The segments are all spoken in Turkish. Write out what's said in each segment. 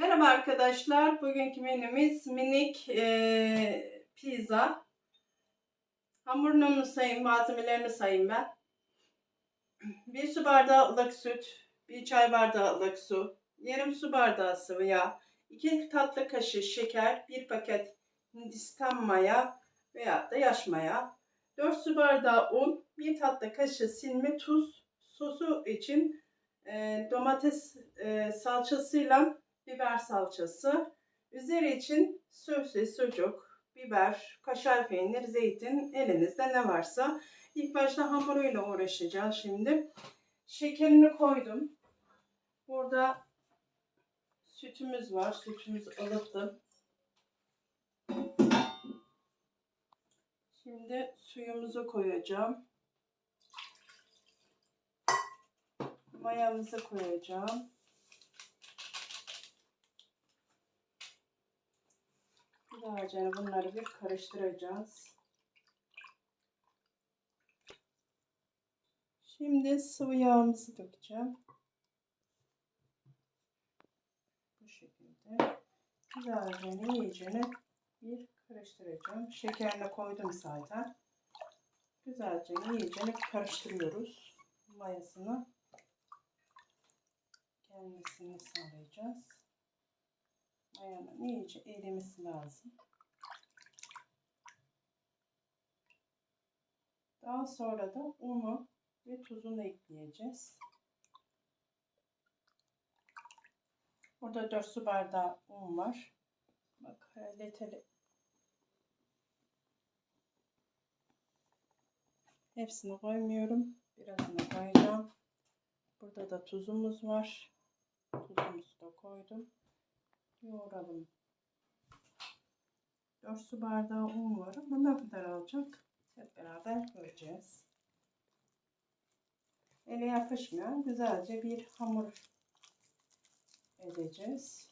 Merhaba arkadaşlar. Bugünkü menümüz minik eee, pizza. Hamurunu sayayım, malzemelerini sayayım ben. Bir su bardağı ılık süt, bir çay bardağı ılık su, yarım su bardağı sıvı yağ, iki tatlı kaşığı şeker, bir paket hindistan maya veya da yaş maya, 4 su bardağı un, bir tatlı kaşığı silme tuz, sosu için eee, domates eee, salçasıyla biber salçası. Üzeri için sosis, sucuk, biber, kaşar peynir, zeytin elinizde ne varsa. İlk başta hamuruyla uğraşacağız şimdi. Şekerini koydum. Burada sütümüz var. Sütümüz ılıttı. Şimdi suyumuzu koyacağım. Mayamızı koyacağım. Güzelce bunları bir karıştıracağız. Şimdi sıvı yağımızı dökeceğim. Bu şekilde. Güzelce iyicene bir karıştıracağım. Şekerini koydum zaten. Güzelce iyicene karıştırıyoruz. Mayasını gelmesini sağlayacağız. Mayanın iyice erimesi lazım. Daha sonra da unu ve tuzunu ekleyeceğiz. Burada 4 su bardağı un var. Bak leteli. Hepsini koymuyorum. Birazını koyacağım. Burada da tuzumuz var. Tuzumuzu da koydum. Yoğuralım. 4 su bardağı un var ama ne kadar alacak? Hep beraber göreceğiz. Ele yapışmıyor. Güzelce bir hamur edeceğiz.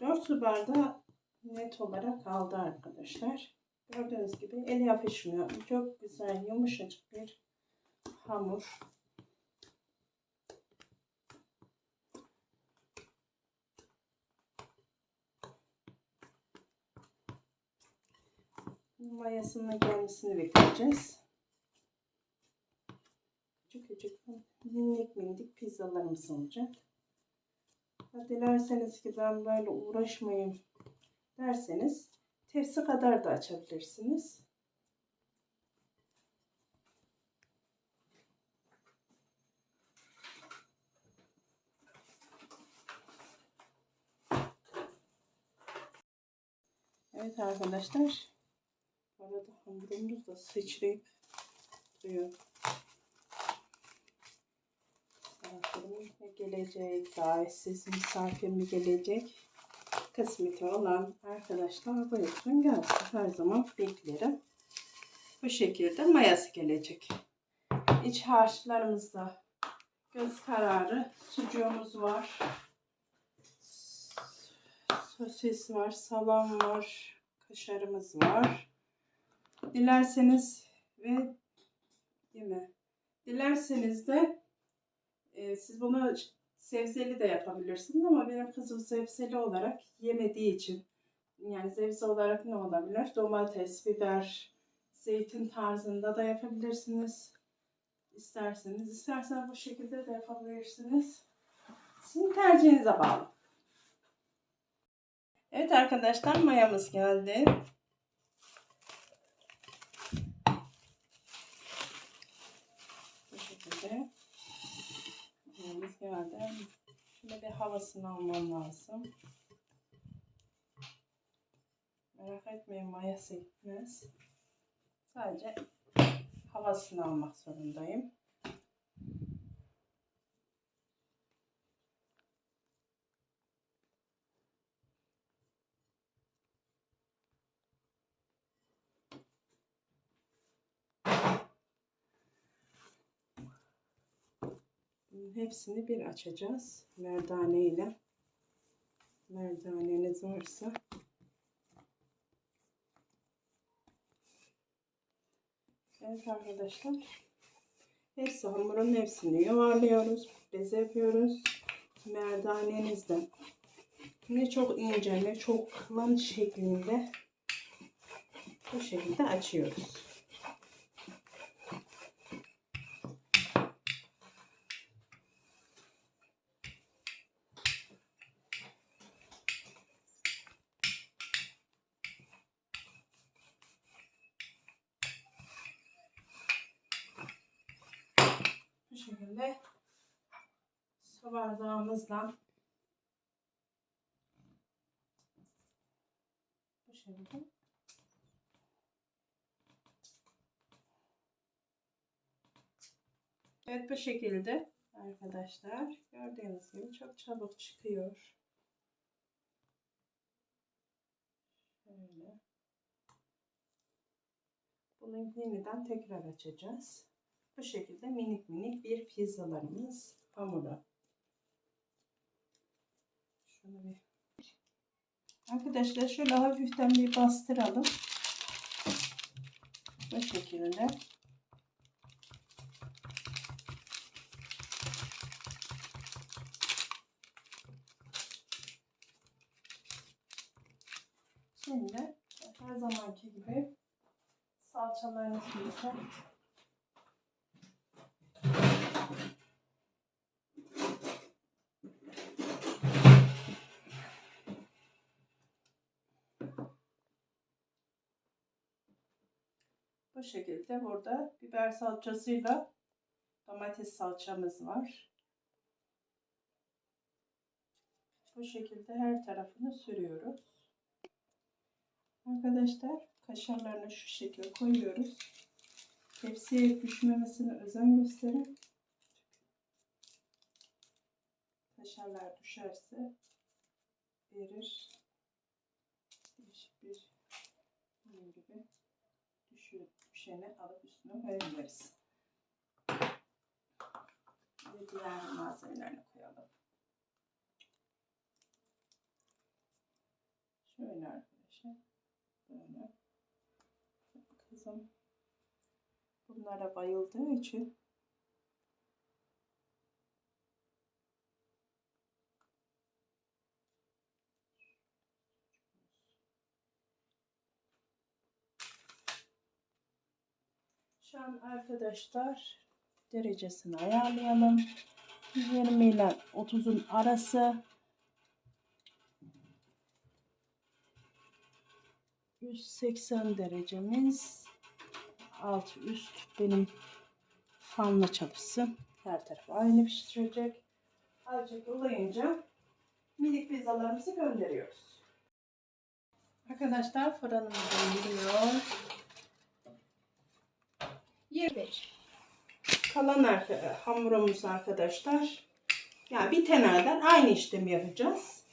Dört su bardağı net olarak aldı arkadaşlar. Gördüğünüz gibi ele yapışmıyor. Çok güzel yumuşacık bir hamur. Mayasının gelmesini bekleyeceğiz. Küçük küçük minik minik pizzalarımız olacak. Dilerseniz ki ben böyle uğraşmayayım derseniz tepsi kadar da açabilirsiniz. Evet arkadaşlar. Arada hamurumuz da sıçrayıp duruyor. Misafirim mi gelecek? Davetsiz misafir mi gelecek? Kısmeti olan arkadaşlar buyursun gelsin. Her zaman beklerim. Bu şekilde mayası gelecek. İç harçlarımızda göz kararı sucuğumuz var sosis var, salam var, kaşarımız var. Dilerseniz ve değil mi? Dilerseniz de e, siz bunu sebzeli de yapabilirsiniz ama benim kızım sebzeli olarak yemediği için yani sebze olarak ne olabilir? Domates, biber, zeytin tarzında da yapabilirsiniz. İsterseniz, isterseniz bu şekilde de yapabilirsiniz. Sizin tercihinize bağlı. Evet arkadaşlar mayamız geldi. Bu şekilde mayamız geldi. Şöyle bir havasını almam lazım. Merak etmeyin mayası gitmez. Sadece havasını almak zorundayım. Hepsini bir açacağız. Merdane ile. Merdaneniz varsa. Evet arkadaşlar. Hepsi hamurun hepsini yuvarlıyoruz. Beze yapıyoruz. Merdanenizden. Ne çok ince ne çok kalın şeklinde bu şekilde açıyoruz. Bu şekilde su bardağımızla bu şekilde Evet bu şekilde arkadaşlar gördüğünüz gibi çok çabuk çıkıyor. Şöyle. Bunu yeniden tekrar açacağız. Bu şekilde minik minik bir pizzalarımız hamuru. Şunu bir Arkadaşlar şöyle hafiften bir bastıralım. Bu şekilde. Şimdi her zamanki gibi salçalarımızı Bu şekilde burada biber salçasıyla domates salçamız var. Bu şekilde her tarafını sürüyoruz. Arkadaşlar kaşarlarını şu şekilde koyuyoruz. Tepsiye düşmemesine özen gösterin. Kaşarlar düşerse verir. Değişik bir bunun gibi düşeni alıp üstüne koyabiliriz. Ve diğer malzemelerini koyalım. Şöyle arkadaşlar. Böyle. Kızım bunlara bayıldığı için An arkadaşlar derecesini ayarlayalım. 20 ile 30'un arası 180 derecemiz alt üst benim fanla çalışsın. Her tarafı aynı pişirecek. Azıcık ılıyınca minik pizzalarımızı gönderiyoruz. Arkadaşlar fırınımız geliyor. 25. Kalan hamurumuz arkadaşlar. Yani bitene kadar aynı işlemi yapacağız.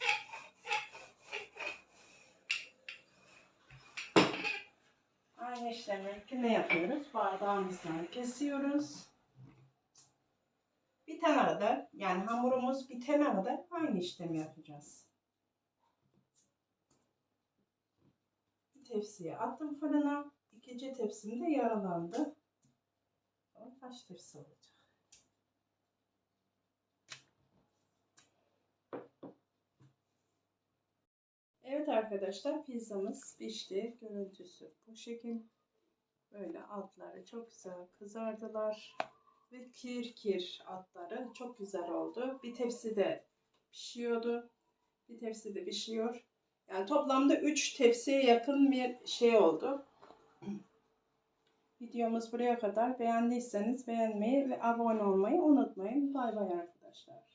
Aynı işlemi ne yapıyoruz? Bardağımızdan kesiyoruz. Bitene kadar yani hamurumuz bitene kadar aynı işlemi yapacağız. Bir tepsiye attım fırına. İkinci tepsim de yaralandı. Bakalım kaç tepsi olacak. Evet arkadaşlar pizzamız pişti. Görüntüsü bu şekil. Böyle altları çok güzel kızardılar. Ve kir kir altları çok güzel oldu. Bir tepsi de pişiyordu. Bir tepsi de pişiyor. Yani toplamda 3 tepsiye yakın bir şey oldu. Videomuz buraya kadar. Beğendiyseniz beğenmeyi ve abone olmayı unutmayın. Bay bay arkadaşlar.